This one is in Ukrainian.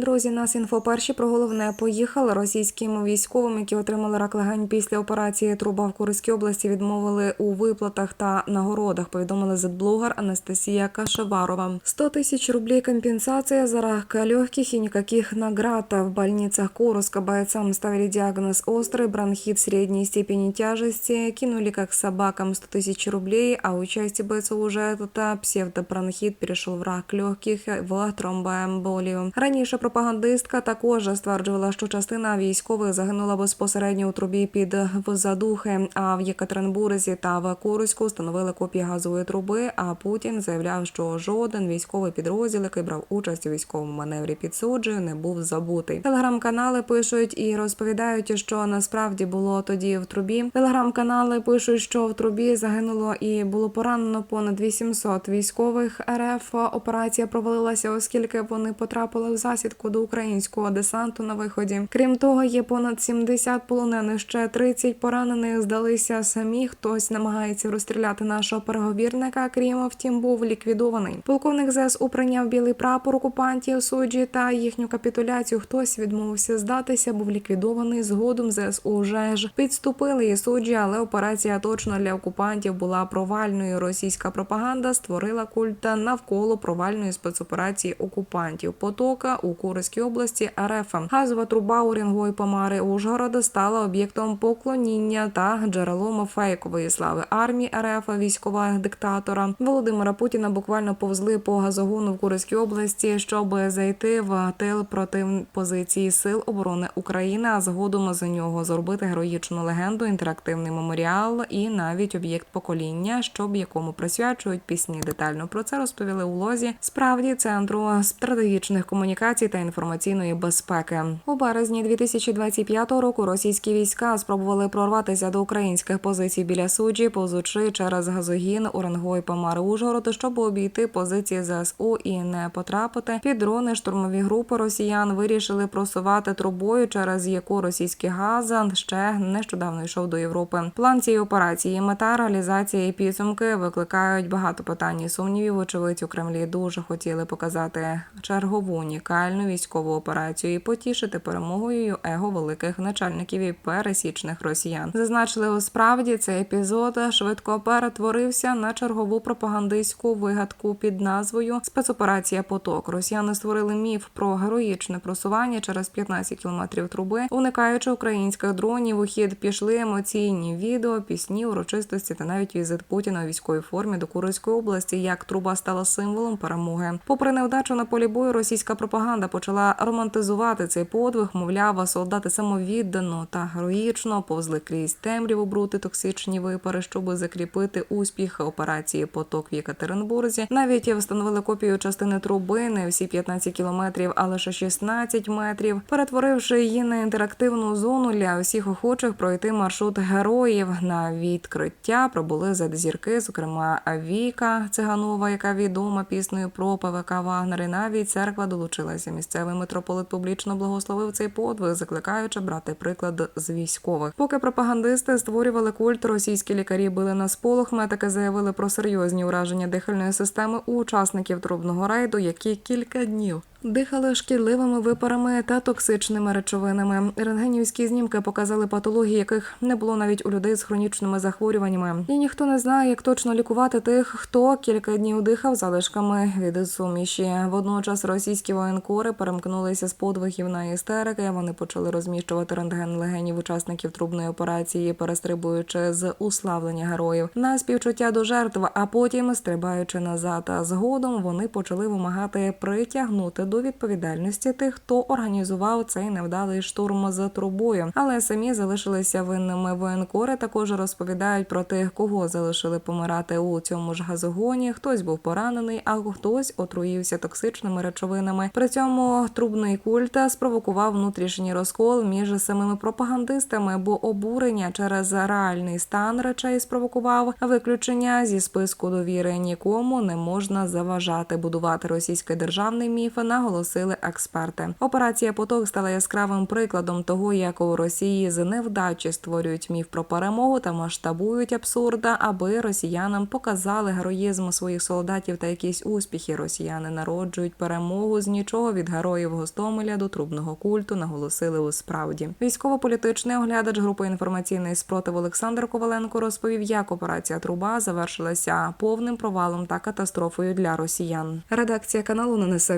Друзі, нас інфо перші про головне поїхали. Російським військовим, які отримали рак легень після операції Труба в Курській області, відмовили у виплатах та нагородах. Повідомила зетблогер Анастасія Кашеварова. 100 тисяч рублей компенсация за рак легких и никаких наград. В больницах Курска бойцам ставили диагноз острый бронхит средней степени тяжести, кинули как собакам 100 тысяч рублей, а у части бойцов уже этот псевдобронхит перешел в рак легких в тромбоемболію. Раніше пропагандистка також стверджувала, що частина військових загинула безпосередньо у трубі під задухи. А в Єкатеринбурзі та в Курську встановили копії газової труби. А Путін заявляв, що жоден військовий підрозділ, який брав участь у військовому маневрі під суджею, не був забутий. Телеграм-канали пишуть і розповідають, що насправді було тоді в трубі. Телеграм-канали пишуть, що в трубі загинуло і було поранено понад 800 військових РФ. Операція провалилася, оскільки вони потрапили в засідку до українського десанту на виході. Крім того, є понад 70 полонених. Ще 30 поранених здалися самі. Хтось намагається розстріляти нашого переговірника. Крім втім, був ліквідований. Полковник ЗСУ прийняв білий прапор окупантів суджі та їхню капітуляцію. Хтось відмовився здатися, був ліквідований. Згодом ЗСУ вже ж підступили і суджі, але операція точно для окупантів була провальною. Російська пропаганда створила культ навколо провальної спецоперації окупантів. Потока у Курській області РФ. Газова труба Орінгої Помари Ужгорода стала об'єктом поклоніння та джерелом фейкової слави армії РФ військового диктатора Володимира Путіна. Буквально повзли по газогону в Курській області, щоб зайти в тил проти позиції сил оборони України. А згодом за нього зробити героїчну легенду, інтерактивний меморіал і навіть об'єкт покоління, щоб якому присвячують пісні. Детально про це розповіли у лозі справді центру стратегічних комунікацій та інформаційної безпеки. У березні 2025 року російські війська спробували прорватися до українських позицій біля суджі, повзучи через газогін Уренгой Помари Ужгород, щоб обійти позиції ЗСУ і не потрапити під дрони. Штурмові групи росіян вирішили просувати трубою, через яку російський газ ще нещодавно йшов до Європи. План цієї операції, мета реалізація і підсумки викликають багато питань і сумнівів. Очевидь, у Кремлі дуже хотіли показати чергову унікальну військову операцію і потішити перемогою его великих начальників і пересічних росіян. Зазначили у справді цей епізод швидко перетворився на чергову пропагандистську вигадку під назвою Спецоперація Поток. Росіяни створили міф про героїчне просування через 15 кілометрів труби, уникаючи українських дронів. У хід пішли емоційні відео, пісні, урочистості та навіть візит Путіна у військовій формі до Курської області. Як труба стала символом перемоги. Попри невдачу на полі бою, російська пропаганда почала романтизувати цей подвиг. Мовляв, солдати самовіддано та героїчно повзли крізь темряву брути токсичні випари, щоб закріпити успіх операції Поток в Єкатеринбурзі. Навіть встановили копію частини труби не всі 15 кілометрів, а лише 16 метрів, перетворивши її на інтерактивну зону для усіх охочих пройти маршрут героїв на відкриття. Пробули за зірки, зокрема Віка Циганова, яка відома піснею про ПВК Вагнер. І навіть церква долучилася. Місцевий митрополит публічно благословив цей подвиг, закликаючи брати приклад з військових. Поки пропагандисти створювали культ, російські лікарі били на сполох. Медики заявили про серйозні ураження дихальної системи у учасників трубного рейду, які кілька днів. Дихали шкідливими випарами та токсичними речовинами. Рентгенівські знімки показали патології, яких не було навіть у людей з хронічними захворюваннями. І ніхто не знає, як точно лікувати тих, хто кілька днів дихав залишками від суміші. Водночас російські воєнкори перемкнулися з подвигів на істерики. Вони почали розміщувати рентген легенів учасників трубної операції, перестрибуючи з уславлення героїв на співчуття до жертв, а потім стрибаючи назад. А згодом вони почали вимагати притягнути до відповідальності тих, хто організував цей невдалий штурм за трубою, але самі залишилися винними. Воєнкори також розповідають про тих, кого залишили помирати у цьому ж газогоні. Хтось був поранений, а хтось отруївся токсичними речовинами. При цьому трубний культ спровокував внутрішній розкол між самими пропагандистами, бо обурення через реальний стан речей спровокував виключення зі списку довіри. Нікому не можна заважати будувати російський державний міф на наголосили експерти. Операція Поток стала яскравим прикладом того, як у Росії з невдачі створюють міф про перемогу та масштабують абсурда, аби росіянам показали героїзм своїх солдатів та якісь успіхи. Росіяни народжують перемогу з нічого від героїв Гостомеля до трубного культу. Наголосили у справді. Військово-політичний оглядач групи інформаційний спротив Олександр Коваленко розповів, як операція Труба завершилася повним провалом та катастрофою для росіян. Редакція каналу не несе